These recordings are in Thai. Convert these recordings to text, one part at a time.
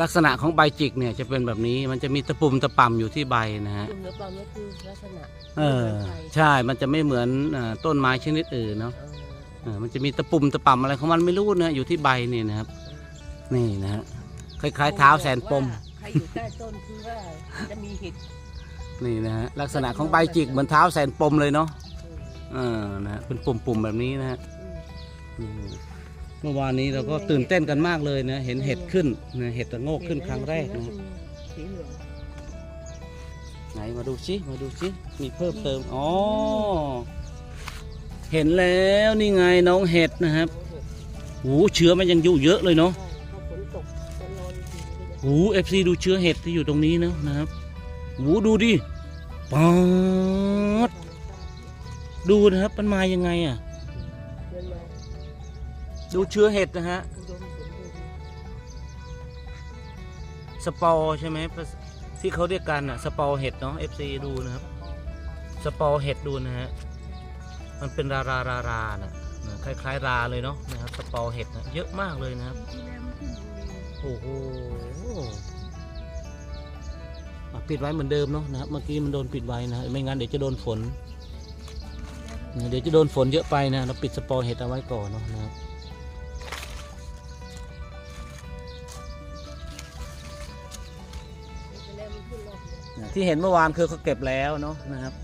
ลักษณะของใบจิกเนี่ยจะเป็นแบบนี้มันจะมีตะปุ่มตะป่ำอยู่ที่ใบนะฮะกลุ่มเนื้อปลอมนี่คือลักษณะเออไม่หมืนใครใช่ มันจะไม่เหมือนเอ่อต้นไม้ชนิดอื่นเนาะเออเออมันจะมีตะปุ่มตะป่ำอะไรของมันไม่รู้นะอยู่ที่ใบนี่นะครับ นี่นะฮะคล้ายๆเท้าแสนปมใครอยู่ใต้ต้นคือว่าจะมีเห็ดนี่นะฮะลักษณะของใบจิกเหมือนเท้าแสนปมเลยเนาะเออนะฮะเป็นปุ่มๆแบบนี้นะฮะอืมอืม เมื่อวานนี้เราก็ตื่นเต้นกันมากเลยนะเห็นเห็ดขึ้นนะเห็ดตะโงกขึ้นครั้งแรกนะฮะสีเหลืองไหนมาดูชิมาดูชิมีเพิ่มเติมอ๋อเห็นแล้วนี่ไงน้องเห็ดนะครับโอ้เชื้อมันยังอยู่เยอะเลยเนาะใช่ถ้าฝนตกจะนอนจริงๆเลยโอ้เอฟซีดูเชื้อเห็ดที่อยู่ตรงนี้เนอะนะครับโอ้ดูดิป๊าดดูนะครับมันมายังไงอะเดินมา ดูเชื้อเห็ดนะฮะ สปอร์ใช่ไหมที่เขาเรียกกันอะ สปอร์เห็ดเนาะเอฟซีดูนะครับ สปอร์เห็ดดูนะฮะ มันเป็นรารารารานะนะคล้ายๆราเลยเนาะนะครับ สปอร์เห็ดนะเยอะมากเลยนะครับ โอ้โหปิดไว้เหมือนเดิมเนาะนะครับ เมื่อกี้มันโดนปิดไว้นะไม่งั้นเดี๋ยวจะโดนฝน เดี๋ยวจะโดนฝนเยอะไปนะ เราปิดสปอร์เห็ดเอาไว้ก่อนเนาะนะครับ ที่เห็นเมื่อวานคือเขาเก็บแล้วเนาะนะครับ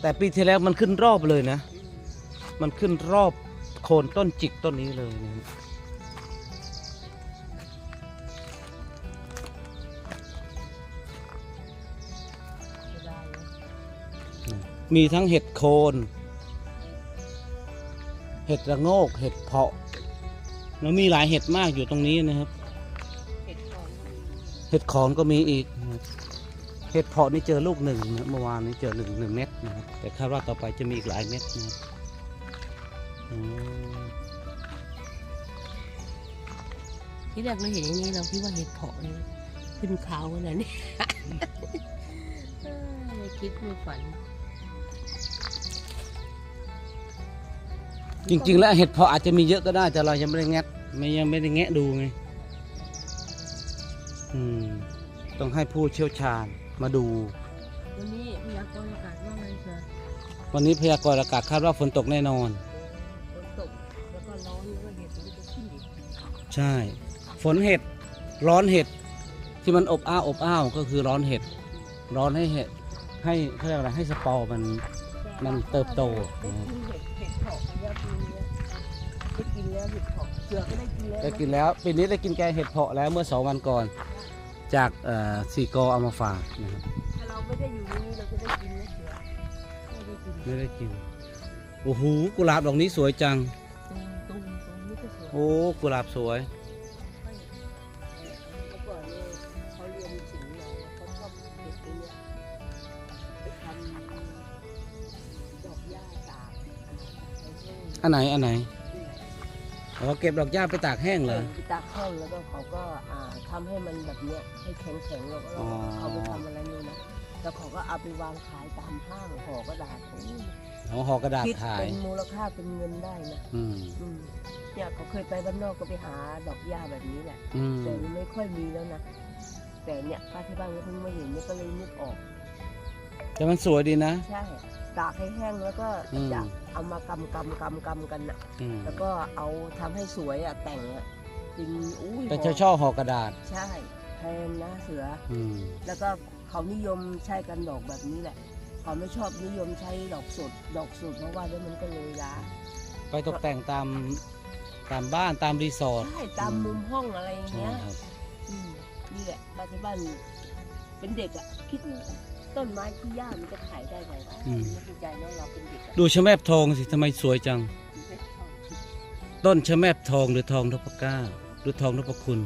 แต่ปีที่แล้วมันขึ้นรอบเลยนะ มันขึ้นรอบโคนต้นจิกต้นนี้เลยนะมีทั้งเห็ดโคน เห็ดระโงก เห็ดเพาะ แล้วมีหลายเห็ดมากอยู่ตรงนี้นะครับ เห็ดขอนก็มีอีก เห็ดเพาะนี่เจอลูกหนึ่งนะเมื่อวานนี้เจอหนึ่งหนึ่งเม็ดนะครับแต่คาดว่าต่อไปจะมีอีกหลายเม็ดนะครับอืมที่แรกเราเห็นอย่างนี้เราคิดว่าเห็ดเพาะเลยขึ้นขาวขนาดนี้เออไม่คิดไม่ฝัน จริง ๆ แล้วเห็ดเพาะอาจจะมีเยอะก็ได้ แต่เรายังไม่ได้แงะไม่ยังไม่ได้แงะดูไงอืมต้องให้ผู้เชี่ยวชาญ มาดู วันนี้พยากรณ์อากาศว่าไงเสือวันนี้พยากรณ์อากาศคาดว่าฝนตกแน่นอน ฝนตกแล้วก็ร้อนแล้วก็เห็ดมันจะขึ้นอีกใช่ ฝนเห็ด ร้อนเห็ด ที่มันอบอ้าวอบอ้าวก็คือร้อนเห็ด ร้อนให้เห็ด ให้เขาเรียกอะไรให้สปอร์มัน มันเติบโต ได้กินเห็ดเห็ดเพาะแล้วปีนี้ได้กินแล้วเห็ดเพาะเสือก็ได้กินแล้วได้กินแล้วปีนี้ได้กินแกงเห็ดเพาะแล้วเมื่อสองวันก่อน จากเอ่อสีกอเอามาฝากนะครับถ้าเราไม่ได้อยู่ในนี้เราจะได้กินไหมเสือไม่ได้กินไม่ได้กินโอ้โหกุหลาบดอกนี้สวยจังตรงตรงตรงนี้ก็สวยโอ้กุหลาบสวยเมื่อก่อนเนี่ยเขาเรียนศิลป์เราเขาชอบเก็บไอ้เนี่ยไปทำดอกหญ้าตากไปแห้งอันไหนอันไหน เราเก็บดอกหญ้าไปตากแห้งเหรอไปตากแห้งแล้วก็เขาก็อ่าทำให้มันแบบเนี้ยให้แข็งแข็งๆแล้วก็อ๋อ เอาไปทำอะไรนี่นะแล้วเขาก็เอาไปวางขายตามห้างห่อกระดาษโอ้ยเอาห่อกระดาษคิดขายเป็นมูลค่าเป็นเงินได้นะอืมอืมเนี่ยเขาเคยไปบ้านนอกก็ไปหาดอกหญ้าแบบนี้แหละอืมแต่มันไม่ค่อยมีแล้วนะแต่เนี่ยป้าที่บ้านก็เพิ่งมาเห็นเนี่ยก็เลยนึกออกแต่มันสวยดีนะ ใช่ ตากให้แห้งแล้วก็อืม จะเอามากำกำกำกำกันน่ะอืมแล้วก็เอาทำให้สวยอะแต่งอะจริงอุ้ยเป็นหช่อมช่อๆห่อกระดาษใช่แพงนะเสือ อืมแล้วก็เขานิยมใช้กันดอกแบบนี้แหละ เขาไม่ชอบนิยมใช้ดอกสด ดอกสดเพราะว่าเดี๋ยวมันก็เลยล้าไปตกแต่งตามตามบ้านตามรีสอร์ทใช่ตามมุมห้องอะไรอย่างใช่เงี้ยครับ อืมนี่แหละป้าที่บ้านเป็นเด็กอะคิดว่า ต้นไม้ที่ย่ามันจะขายได้ไงวะไม่เข้าใจเนอะเราเป็นเด็กอะดูชะแมบทองสิทำไมสวยจัง ไม่ชอบต้นชะแมบทองหรือทองนพเก้าหรือทองนพคุณ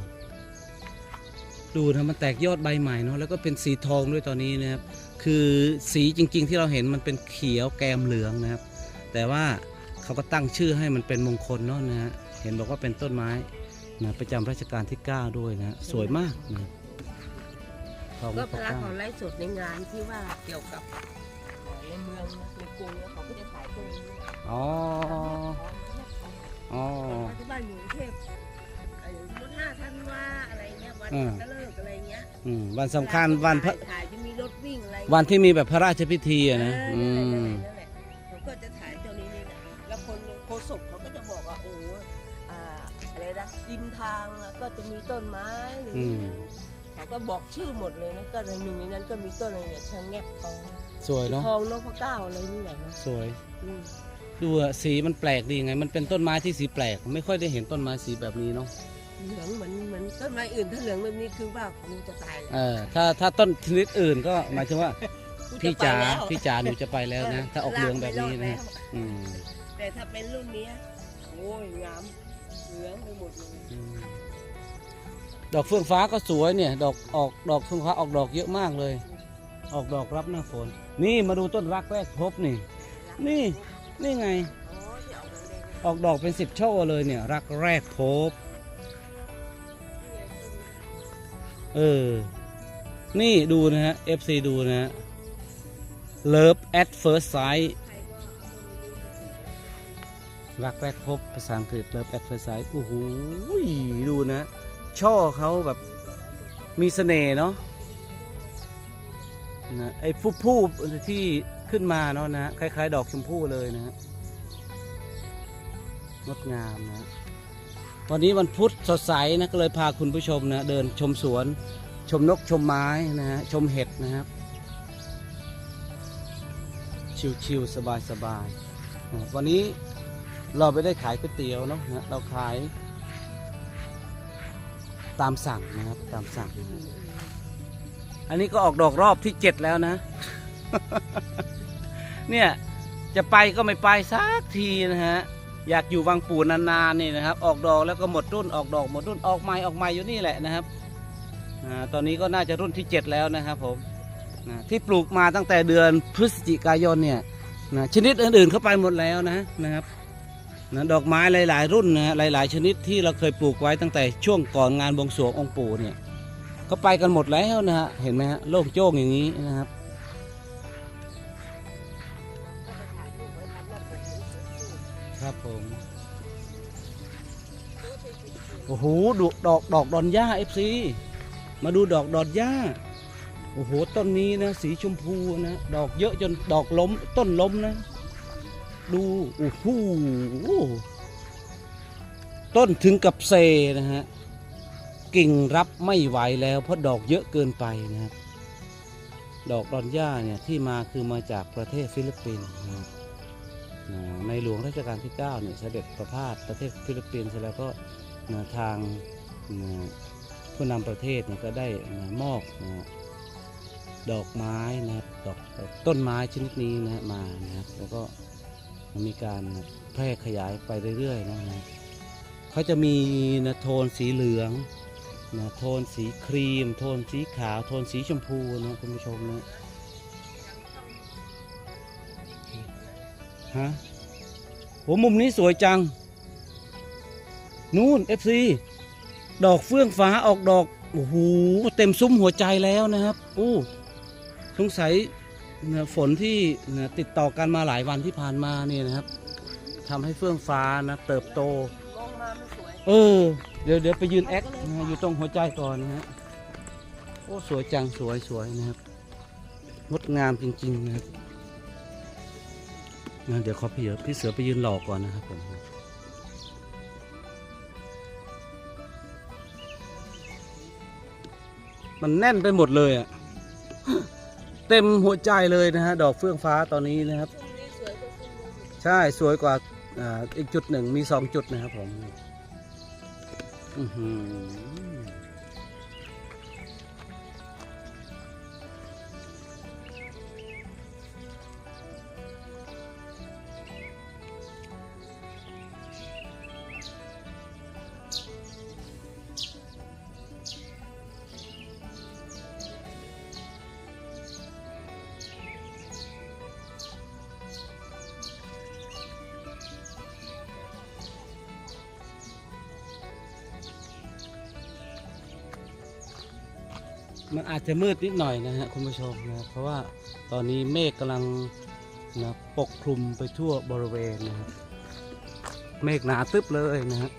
ดูนะมันแตกยอดใบใหม่เนาะแล้วก็เป็นสีทองด้วยตอนนี้นะครับ คือสีจริง ๆ ที่เราเห็นมันเป็นเขียวแกมเหลืองนะครับ แต่ว่าเขาก็ตั้งชื่อให้มันเป็นมงคลเนาะนะฮะเห็นบอกว่าเป็นต้นไม้นะประจำรัชกาลที่ 9 ด้วยนะสวยมากนะครับทองน ก็พเวลาเก้าเขาไลฟ์สดในงานที่ว่าเกี่ยวกับเอ่อในเมืองนะในกรุงเนี่ยเขาก็จะขายต้นนี้อ๋ออ๋อที่บ้านอยู่กรุงเทพไอ้มุดห้าธันวาอะไรเงี้ยวันอืมก็เลิกอืมวันสำคัญวันพระถ่ายจะมีรถวิ่งอะไรวันที่มีแบบพระราชพิธีอะนะเออือนั่นมแหละนั่นแหละเขาก็จะถ่ายเจ้านี้นี่แหละแล้วคนโคศกเขาก็จะบอกว่าโอ้อ่าอะไรนะริมทางอะก็จะมีต้นไม้หรืออม เขาก็บอกชื่อหมดเลยนะก็ในหนึ่งในนั้นก็มีต้นอะไรเนี่ยชะแงบทองสวยเนาะทองนพเก้าอะไรนี่แหละนะสวย อืมดูอะสีมันแปลกดีไง มันเป็นต้นไม้ที่สีแปลก ไม่ค่อยได้เห็นต้นไม้สีแบบนี้เนาะเหลืองเหมือนเหมือนต้นไม้อื่นถ้าเหลืองแบบนี้คือว่าคงจะตายแล้วเออถ้าถ้าต้นชนิดอื่นก็หมายถึงว่า กูจะพี่ไปจ๋าแล้วพี่จ๋าหนูจะไปแล้วนะ ถ้าออกเหลืองแบบนี้นะลากไม่รอดแล้วอืมแต่ถ้าเป็นรุ่นเนี้ยโอ้ยงามเหลืองไปหมดเลย อืม ดอกเฟื่องฟ้าก็สวยเนี่ย ดอกออกดอกเฟื่องฟ้าออกดอกเยอะมากเลย ออกดอกรับหน้าฝน นี่มาดูต้นรักแรกพบนี่ นี่นี่ไงออกดออกดอกเป็นสิบช่อเลยเนี่ย รักแรกพบ เออ นี่ดูนะฮะ FC ดูนะฮะ Love at first sight รักแรกพบภาษาอังกฤษ Love at first sight โอ้โหดูนะ ช่อเขาแบบมีเสน่ห์เนาะนะไอ้ผู้ผู้ที่ขึ้นมาเนาะนะคล้าย ๆ ดอกชมพู่เลยนะฮะงดงามนะวันนี้วันพุธสดใสนะก็เลยพาคุณผู้ชมนะเดินชมสวน ชมนกชมไม้นะฮะชมเห็ดนะครับ ชิวๆสบายๆนะวันนี้เราไม่ได้ขายก๋วยเตี๋ยวเนาะนะเราขาย ตามสั่งนะครับตามสั่ง อันนี้ก็ออกดอกรอบที่เจ็ดแล้วนะ เนี่ยจะไปก็ไม่ไปสักทีนะฮะอยากอยู่วังปู่นานๆนี่นะครับ ออกดอกแล้วก็หมดรุ่นออกดอกหมดรุ่นออกใหม่ออกใหม่อยู่นี่แหละนะครับอตอนนี้ก็น่าจะรุ่นที่ 7 แล้วนะครับผมนะที่ปลูกมาตั้งแต่เดือนพฤศจิกายนเนี่ยนะชนิดอื่นๆเข้าไปหมดแล้วนะนะครับ นะดอกไม้หลาย ๆ รุ่นนะหลาย ๆ ชนิดที่เราเคยปลูกไว้ตั้งแต่ช่วงก่อนงานบวงสรวงองค์ปู่เนี่ยก็ไปกันหมดแล้วนะฮะเห็นไหมฮะโล่งโจ้งอย่างนี้นะครับ ครับผมโอ้โหดูดอกดอกดอนหญ้าเอฟซีมาดูดอกดอนหญ้าโอ้โหต้นนี้นะสีชมพูนะดอกเยอะจนดอกล้มต้นล้มนะ ดูโอ้โหต้นถึงกับเซนะฮะกิ่งรับไม่ไหวแล้ว เพราะดอกเยอะเกินไปนะครับ ดอกดอนหญ้าเนี่ยที่มาคือมาจากประเทศฟิลิปปินส์นะในหลวงรัชกาลที่9เนี่ยเสด็จประพาสประเทศฟิลิปปินส์เสร็จแล้วก็นะทางนะผู้นำประเทศเนี่ยก็ได้นะมอบนะดอกไม้นะครับดอกดอกต้นไม้ชนิดนี้นะมานะครับแล้วก็ มีการแพร่ขยายไปเรื่อยๆนะฮะเขาจะมีนะโทนสีเหลืองนะโทนสีครีม โทนสีขาว โทนสีชมพูนะคุณผู้ชมนะฮะโหมุมนี้สวยจัง นู่น FC ดอกเฟื่องฟ้าออกดอก โอ้โห เต็มซุ้มหัวใจแล้วนะครับ อู้ สงสัย ฝนที่เนี่ยติดต่อกันมาหลายวันที่ผ่านมาเนี่ยนะครับทำให้เฟื่องฟ้านะเติบโตมองมามันสวยเออเดี๋ยวเดี๋ยวไปยืนแอคนะฮะอยู่ตรงหัวใจก่อนนะฮะโอ้สวยจังสวยสวยนะครับงดงามจริงๆนะครับนะเดี๋ยวขอพี่เสือพี่เสือไปยืนหลอกก่อนนะครับผมมันแน่นไปหมดเลยอะ เต็มหัวใจเลยนะฮะดอกเฟื่องฟ้าตอนนี้นะครับ ใช่สวยกว่าอ่าอีกจุดหนึ่งมีสองจุดนะครับผม อือหือ มันอาจจะมืดนิดหน่อยนะฮะคุณผู้ชมนะเพราะว่าตอนนี้เมฆกำลังนะปกคลุมไปทั่วบริเวณนะครับเมฆหนาตึ๊บเลยนะฮะ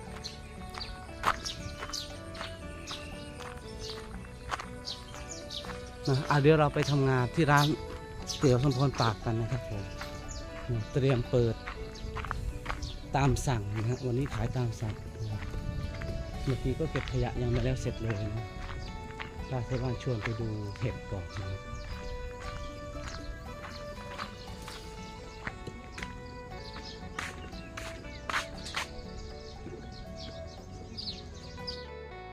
นะอ่เดี๋ยวเราไปทำงานที่ร้านเตี๋ยวสมพรปากกันนะครับผมนะเตรียมเปิดตามสั่งนะฮะวันนี้ขายตามสั่งเมื่อกี้ก็เก็บขยะยังไม่แล้วเสร็จเลยนะ พาเซวันนชวนไปดูเห็ดก่อนนะครับ